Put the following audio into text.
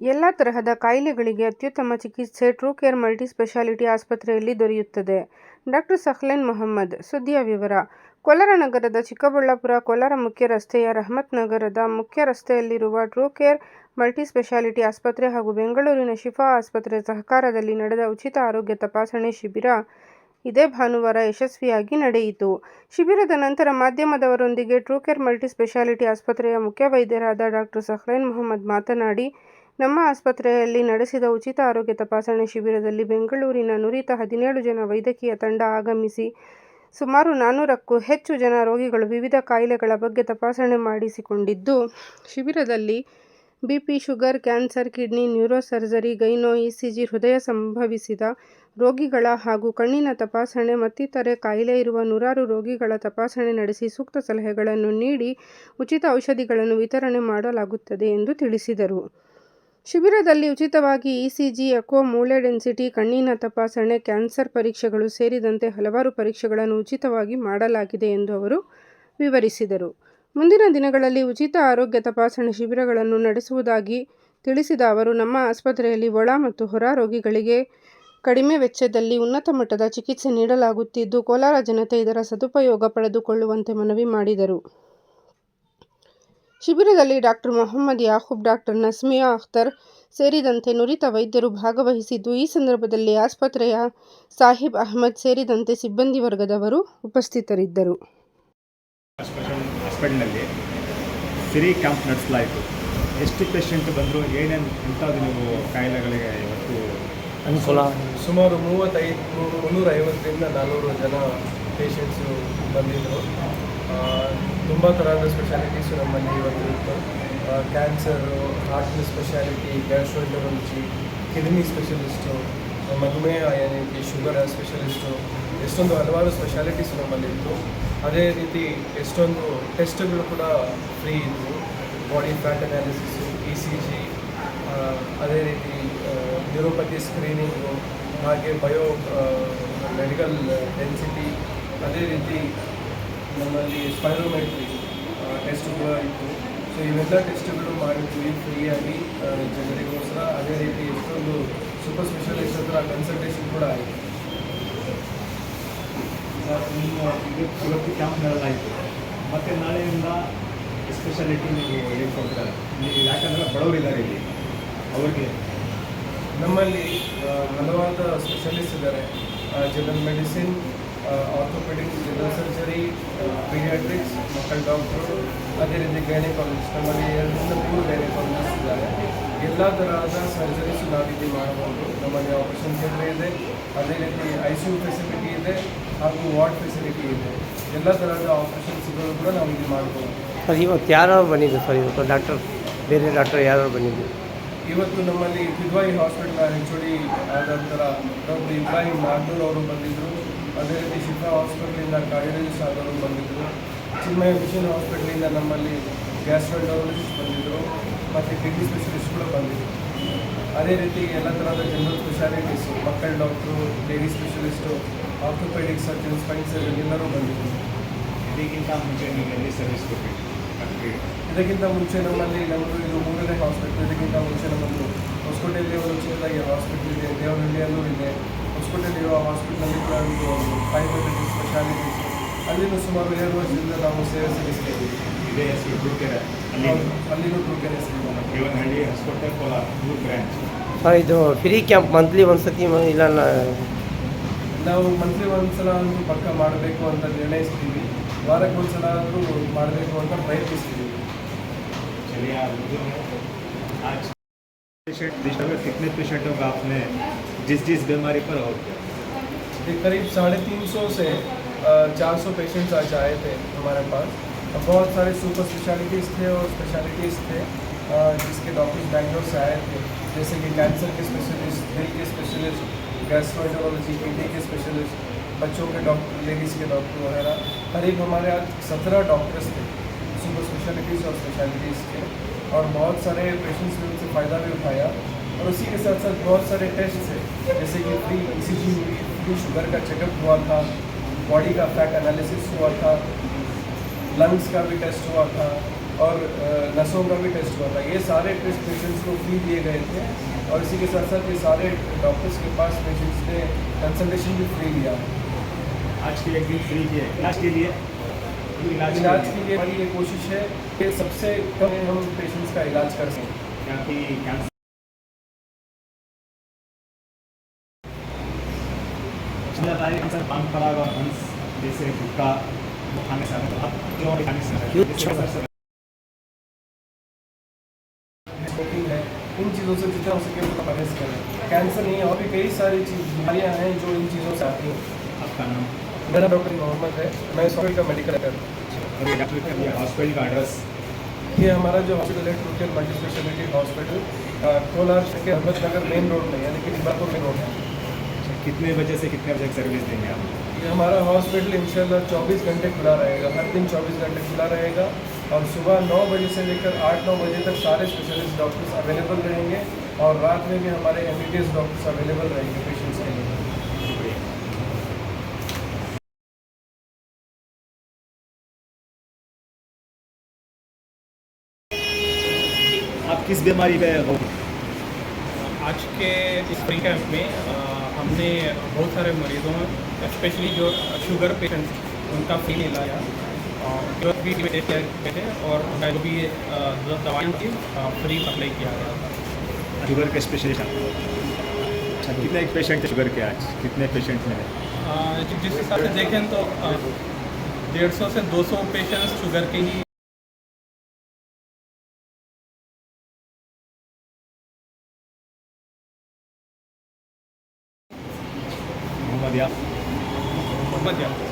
ಎಲ್ಲ ತರಹದ ಕಾಯಿಲೆಗಳಿಗೆ ಅತ್ಯುತ್ತಮ ಚಿಕಿತ್ಸೆ ಟ್ರೂ ಕೇರ್ ಮಲ್ಟಿ ಸ್ಪೆಷಾಲಿಟಿ ಆಸ್ಪತ್ರೆಯಲ್ಲಿ ದೊರೆಯುತ್ತದೆ. ಡಾಕ್ಟರ್ ಸಹ್ಲೆನ್ ಮೊಹಮ್ಮದ್. ಸುದ್ದಿಯ ವಿವರ ಕೋಲಾರ ನಗರದ ಚಿಕ್ಕಬಳ್ಳಾಪುರ-ಕೋಲಾರ ಮುಖ್ಯ ರಸ್ತೆಯ ರಹಮತ್ ನಗರದ ಮುಖ್ಯ ರಸ್ತೆಯಲ್ಲಿರುವ ಟ್ರೂ ಕೇರ್ ಮಲ್ಟಿ ಸ್ಪೆಷಾಲಿಟಿ ಆಸ್ಪತ್ರೆ ಹಾಗೂ ಬೆಂಗಳೂರಿನ ಶಿಫಾ ಆಸ್ಪತ್ರೆ ಸಹಕಾರದಲ್ಲಿ ನಡೆದ ಉಚಿತ ಆರೋಗ್ಯ ತಪಾಸಣೆ ಶಿಬಿರ ಇದೇ ಭಾನುವಾರ ಯಶಸ್ವಿಯಾಗಿ ನಡೆಯಿತು. ಶಿಬಿರದ ನಂತರ ಮಾಧ್ಯಮದವರೊಂದಿಗೆ ಟ್ರೂ ಕೇರ್ ಮಲ್ಟಿ ಸ್ಪೆಷಾಲಿಟಿ ಆಸ್ಪತ್ರೆಯ ಮುಖ್ಯ ವೈದ್ಯರಾದ ಡಾಕ್ಟರ್ ಸಹ್ಲೈನ್ ಮೊಹಮ್ಮದ್ ಮಾತನಾಡಿ, ನಮ್ಮ ಆಸ್ಪತ್ರೆಯಲ್ಲಿ ನಡೆಸಿದ ಉಚಿತ ಆರೋಗ್ಯ ತಪಾಸಣೆ ಶಿಬಿರದಲ್ಲಿ ಬೆಂಗಳೂರಿನ ನುರಿತ ಹದಿನೇಳು ಜನ ವೈದ್ಯಕೀಯ ತಂಡ ಆಗಮಿಸಿ ಸುಮಾರು ನಾನೂರಕ್ಕೂ ಹೆಚ್ಚು ಜನ ರೋಗಿಗಳು ವಿವಿಧ ಕಾಯಿಲೆಗಳ ಬಗ್ಗೆ ತಪಾಸಣೆ ಮಾಡಿಸಿಕೊಂಡಿದ್ದು, ಶಿಬಿರದಲ್ಲಿ B P sugar, cancer, kidney, neuro surgery, gyno, G ಹೃದಯ ಸಂಭವಿಸಿದ ರೋಗಿಗಳ ಹಾಗೂ ಕಣ್ಣಿನ ತಪಾಸಣೆ ಮತ್ತಿತರೆ ಕಾಯಿಲೆ ಇರುವ ನೂರಾರು ರೋಗಿಗಳ ತಪಾಸಣೆ ನಡೆಸಿ ಸೂಕ್ತ ಸಲಹೆಗಳನ್ನು ನೀಡಿ ಉಚಿತ ಔಷಧಿಗಳನ್ನು ವಿತರಣೆ ಮಾಡಲಾಗುತ್ತದೆ ಎಂದು ತಿಳಿಸಿದರು. ಶಿಬಿರದಲ್ಲಿ ಉಚಿತವಾಗಿ ಇಸಿಜಿ, ಎಕೋ, ಮೂಳೆ ಡೆನ್ಸಿಟಿ, ಕಣ್ಣಿನ ತಪಾಸಣೆ, ಕ್ಯಾನ್ಸರ್ ಪರೀಕ್ಷೆಗಳು ಸೇರಿದಂತೆ ಹಲವಾರು ಪರೀಕ್ಷೆಗಳನ್ನು ಉಚಿತವಾಗಿ ಮಾಡಲಾಗಿದೆ ಎಂದು ಅವರು ವಿವರಿಸಿದರು. ಮುಂದಿನ ದಿನಗಳಲ್ಲಿ ಉಚಿತ ಆರೋಗ್ಯ ತಪಾಸಣೆ ಶಿಬಿರಗಳನ್ನು ನಡೆಸುವುದಾಗಿ ತಿಳಿಸಿದ ಅವರು, ನಮ್ಮ ಆಸ್ಪತ್ರೆಯಲ್ಲಿ ಒಳ ಮತ್ತು ಹೊರ ರೋಗಿಗಳಿಗೆ ಕಡಿಮೆ ವೆಚ್ಚದಲ್ಲಿ ಉನ್ನತ ಮಟ್ಟದ ಚಿಕಿತ್ಸೆ ನೀಡಲಾಗುತ್ತಿದ್ದು, ಕೋಲಾರ ಜನತೆ ಇದರ ಸದುಪಯೋಗ ಪಡೆದುಕೊಳ್ಳುವಂತೆ ಮನವಿ ಮಾಡಿದರು. ಶಿಬಿರದಲ್ಲಿ ಡಾಕ್ಟರ್ ಮೊಹಮ್ಮದ್ ಯಾಕೂಬ್, ಡಾಕ್ಟರ್ ನಸ್ಮಿಯಾ ಅಖ್ತರ್ ಸೇರಿದಂತೆ ನುರಿತ ವೈದ್ಯರು ಭಾಗವಹಿಸಿದ್ದು, ಈ ಸಂದರ್ಭದಲ್ಲಿ ಆಸ್ಪತ್ರೆಯ ಸಾಹಿಬ್ ಅಹಮದ್ ಸೇರಿದಂತೆ ಸಿಬ್ಬಂದಿ ವರ್ಗದವರು ಉಪಸ್ಥಿತರಿದ್ದರು. ಹಾಸ್ಪಿಟಲ್ನಲ್ಲಿ ಸಿರಿ ಕ್ಯಾಂಪ್ ನಡೆಸಲಾಯಿತು. ಎಷ್ಟು ಪೇಷಂಟ್ ಬಂದರು ಏನೇನು ಇಂಥದ್ದು ನೀವು ಕಾಯಿಲೆಗಳಿಗೆ ಇವತ್ತು ಅನುಕೂಲ? ಸುಮಾರು ಮೂವತ್ತೈದು ಮುನ್ನೂರ ಐವತ್ತರಿಂದ ನಾನ್ನೂರು ಜನ ಪೇಷಂಟ್ಸು ಬಂದಿದ್ದರು ತುಂಬ ಥರದ ಸ್ಪೆಷಾಲಿಟೀಸು ನಮ್ಮಲ್ಲಿ ಇವತ್ತು ಇತ್ತು cancer heart speciality gastroenterology kidney specialist ಮಧುಮೇಹ ಏನೈತಿ ಶುಗರ್ ಸ್ಪೆಷಲಿಸ್ಟು ಎಷ್ಟೊಂದು ಹಲವಾರು ಸ್ಪೆಷಾಲಿಟೀಸ್ ನಮ್ಮಲ್ಲಿತ್ತು ಅದೇ ರೀತಿ ಎಷ್ಟೊಂದು ಟೆಸ್ಟ್ಗಳು ಕೂಡ ಫ್ರೀ ಇದ್ದವು body fat analysis E C G ಅದೇ ರೀತಿ ನ್ಯೂರೋಪತಿ ಸ್ಕ್ರೀನಿಂಗು ಹಾಗೆ ಬಯೋ ಮೆಡಿಕಲ್ ಡೆನ್ಸಿಟಿ ಅದೇ ರೀತಿ ನಮ್ಮಲ್ಲಿ ಸ್ಪೈರೋಮೆಟ್ರಿ ಟೆಸ್ಟ್ ಕೂಡ ಇತ್ತು. ಸೊ ಇವೆಲ್ಲ ಟೆಸ್ಟ್ಗಳು ಮಾಡಿದ್ವಿ ಫ್ರೀಯಾಗಿ ಜನರಿಗೋಸ್ಕರ ಅದೇ ರೀತಿ ಎಷ್ಟೊಂದು ಸೂಪರ್ ಸ್ಪೆಷಲಿಸ್ಟ್ ಹತ್ರ ಕನ್ಸಲ್ಟೇಷನ್ ಕೂಡ ಆಯಿತು. ಇವತ್ತು ಕ್ಯಾಂಪ್ ನಡೆದಾಯಿತು. ಮತ್ತು ನಾಳೆಯಿಂದ ಸ್ಪೆಷಾಲಿಟಿ ನೀವು ಹೇಳ್ಕೊಡ್ತಾರೆ ನೀವು ಯಾಕಂದರೆ ಬಡವರಿದ್ದಾರೆ ಇಲ್ಲಿ. ಅವ್ರಿಗೆ. ನಮ್ಮಲ್ಲಿ ಹಲವಾರು ಸ್ಪೆಷಲಿಸ್ಟ್ ಇದ್ದಾರೆ. General medicine orthopaedics general surgery paediatrics ಮಕ್ಕಳ ಡಾಕ್ಟ್ರು ಅದೇ ರೀತಿ ಗೈನಕಾಲಜಿಸ್ಟ್ ನಮ್ಮಲ್ಲಿ ಎರಡರಿಂದ ಮೂರು ಗೈನಕಾಲಜಿಸ್ಟ್ ಇದ್ದಾರೆ. ಎಲ್ಲ ತರಹದ ಸರ್ಜರೀಸ್ ಇಲ್ಲಿ ಮಾಡಬಹುದು. ನಮ್ಮಲ್ಲಿ ಆಪರೇಷನ್ ಥಿಯೇಟರ್ ಇದೆ ಅದೇ ರೀತಿ ಐ ಸಿ ಯು ಫೆಸಿಲಿಟಿ ಇದೆ ಹಾಗೂ ವಾರ್ಡ್ ಫೆಸಿಲಿಟಿ ಇದೆ. ಎಲ್ಲ ತರಹದ ಆಪರೇಷನ್ಸ್ಗಳು ಕೂಡ ನಾವು ಇಲ್ಲಿ ಮಾಡ್ಬೋದು ಸರ್ ಇವತ್ತು ಯಾರು ಬಂದಿದ್ದು ಸರ್? ಇವತ್ತು ಡಾಕ್ಟರ್ ಬೇರೆ ಡಾಕ್ಟರ್ ಯಾರು ಬಂದಿದ್ದು? ಇವತ್ತು ನಮ್ಮಲ್ಲಿ ಕಿದ್ವಾಯಿ ಹಾಸ್ಪಿಟಲ್ ಹೆಚ್ ಡಿ ಆದ ನಂತರ ಡಾಕ್ಟರ್ ಇಬ್ರಾಹಿಂ ನಾಗ್ನೂರ್ ಅವರು ಬಂದಿದ್ದರು ಅದೇ ರೀತಿ ಶಿಫಾ ಹಾಸ್ಪಿಟ್ಲಿಂದ ಕಾರ್ಡಿಯಾಲಜಿಸ್ಟ್ ಆದವರು ಬಂದಿದ್ದರು ಚಿನ್ಮಯ ಮಿಷನ್ ಹಾಸ್ಪಿಟ್ಲಿಂದ ನಮ್ಮಲ್ಲಿ ಗ್ಯಾಸ್ಟ್ರೋಂಟರಾಲಜಿಸ್ಟ್ ಬಂದಿದ್ದರು ಮತ್ತು ಕಿಡ್ನಿ ಸ್ಪೆಷಲಿಸ್ಟ್ಗಳು ಕೂಡ ಬಂದಿದ್ದರು ಅದೇ ರೀತಿ ಎಲ್ಲ ಥರದ ಜನರಲ್ ಸ್ಪೆಷಾಲಿಟೀಸು ಮಕ್ಕಳ doctor lady specialist orthopaedic surgeon spine surgeon ಎಲ್ಲರೂ ಬಂದಿದ್ದರು ಇದಕ್ಕಿಂತ ಮುಂಚೆ ನೀವು ಎಲ್ಲಿ ಸರ್ವಿಸ್ ಕೊಟ್ಟಿದ್ದೀರಿ ಕಂಟ್ರಿ ಇದಕ್ಕಿಂತ ಮುಂಚೆ ನಮ್ಮಲ್ಲಿ ನಮ್ಮದು ಇದು ಮೂರನೇ ಹಾಸ್ಪಿಟಲ್ ಇದಕ್ಕಿಂತ ಮುಂಚೆ ನಮ್ಮದು ಹೊಸಕೋಟೆಯಲ್ಲಿ ಒಂದು ಚಿನ್ನದಾಗಿ ಹಾಸ್ಪಿಟ್ಲ್ ಇದೆ ದೇವನಹಳ್ಳಿಯಲ್ಲೂ ಇದೆ. ಹೊಸಕೋಟೆಯಲ್ಲಿರುವ ಹಾಸ್ಪಿಟಲಲ್ಲಿ ಕೂಡ ಒಂದು ಫೈವ್ ಹಂಡ್ರೆಡ್ ಸ್ಪೆಷಾಲಿಟೀಸ್ ಅಲ್ಲಿನೂ ಸುಮಾರು ಎರಡು ವರ್ಷದಿಂದ ನಾವು ಸೇವೆ ಸಲ್ಲಿಸ್ತಾ ಇದ್ದೀವಿ ಇದೇ ಹೆಸರು ಹುಡುಕೆರೆ ಅಲ್ಲಿ ಅಲ್ಲಿನೂ ಟೂಕೆನ್ ಹೆಸರಿದೆ ನಮಗೆ ದೇವನಹಳ್ಳಿ ಹೊಸಕೋಟೆ ಕೋಲಾರ ಮೂರು ಬ್ರ್ಯಾಂಚ್ ಸರ್ ಇದು ಫ್ರೀ ಕ್ಯಾಂಪ್ ಮಂತ್ಲಿ ಒಂದು ಸತಿ ಮ- ಇಲ್ಲ ನ- ನಾವು ಮಂತ್ಲಿ ಒಂದ್ಸಲ ಅಂತೂ ಪಕ್ಕ ಮಾಡಬೇಕು ಅಂತ ನಿರ್ಣಯಿಸ್ತೀವಿ ವಾರಕ್ಕೆ ಒಂದ್ಸಲ ಆದರೂ ಮಾಡಬೇಕು ಅಂತ ಪ್ರಯತ್ನಿಸ್ತೀವಿ चलिए आप आज पेशेंट डिस्टर्ब कितने पेशेंटों का आपने जिस जिस बीमारी पर हो गया ये करीब साढ़े तीन सौ से चार सौ पेशेंट्स आज आए थे हमारे पास। बहुत सारे सुपर स्पेशलिटीज़ थे और स्पेशलिटीज़ थे जिसके डॉक्टर्स बैंगलोर से आए थे। जैसे कि कैंसर के स्पेशलिस्ट दिल के स्पेशलिस्ट गैस्ट्रोएंटरोलॉजी किडनी के स्पेशलिस्ट बच्चों के डॉक्टर लेडीज़ के डॉक्टर वगैरह। करीब हमारे यहाँ सत्रह डॉक्टर्स थे सुपर स्पेशलिटीज़ और स्पेशलिटीज़ के और बहुत सारे पेशेंट्स ने उनसे फ़ायदा भी उठाया। और उसी के साथ साथ बहुत सारे टेस्ट थे जैसे कि फ्री ई सी जी हुई फ्री शुगर का चेकअप हुआ था बॉडी का फैट एनालिसिस हुआ था लंग्स का भी टेस्ट हुआ था और नसों का भी टेस्ट हुआ था। ये सारे टेस्ट पेशेंट्स को फ्री दिए गए थे और इसी के साथ साथ ये सारे डॉक्टर्स के पास पेशेंट्स ने कंसल्टेशन भी फ्री लिया आज के एक दिन फ्री किए इलाज के लिए? इलाज इलाज के लिए हमारी ये कोशिश है कि सबसे कम हम पेशेंट्स का इलाज कर सकें। क्योंकि कैंसर और हंस चीज़ों से जितना हो सके उतना परहेज करें कैंसर नहीं और भी कई सारी चीज़ बीमारियाँ हैं जो इन चीज़ों से आती हैं आपका नाम? मेरा डॉक्टर मोहम्मद है मैं इस का मेडिकल ये हॉस्पिटल का एड्रेस ये हमारा जो हॉस्पिटल है टूटल मल्टी स्पेशलिटी हॉस्पिटल कोलार के अहमदनगर मेन रोड में यानी कि डिबापुर मेन रोड है कितने बजे से कितने बजे सर्विस देंगे आप? ये हमारा हॉस्पिटल इंशाल्लाह 24 घंटे खुला रहेगा हर दिन 24 घंटे खुला रहेगा और सुबह 9 बजे से लेकर 8-9 बजे तक सारे स्पेशलिस्ट डॉक्टर्स अवेलेबल रहेंगे और रात में भी हमारे एम डॉक्टर्स अवेलेबल रहेंगे पेशेंट्स के लिए। आप किस बीमारी पे हो? आज के इस फ्री कैंप में अ, हमने बहुत सारे मरीजों स्पेशली जो शुगर पेशेंट्स उनका फ्री इलाज जो भी टेस्ट किए थे और उनका जो भी दवाइयाँ थी फ्री अप्लाई किया गया। था शुगर के स्पेशलिस्ट अच्छा कितने पेशेंट थे शुगर के आज? कितने पेशेंट मिले जिस हिसाब से देखें तो डेढ़ सौ से 200 पेशेंट्स शुगर के ही മതിയാ. മതിയാ.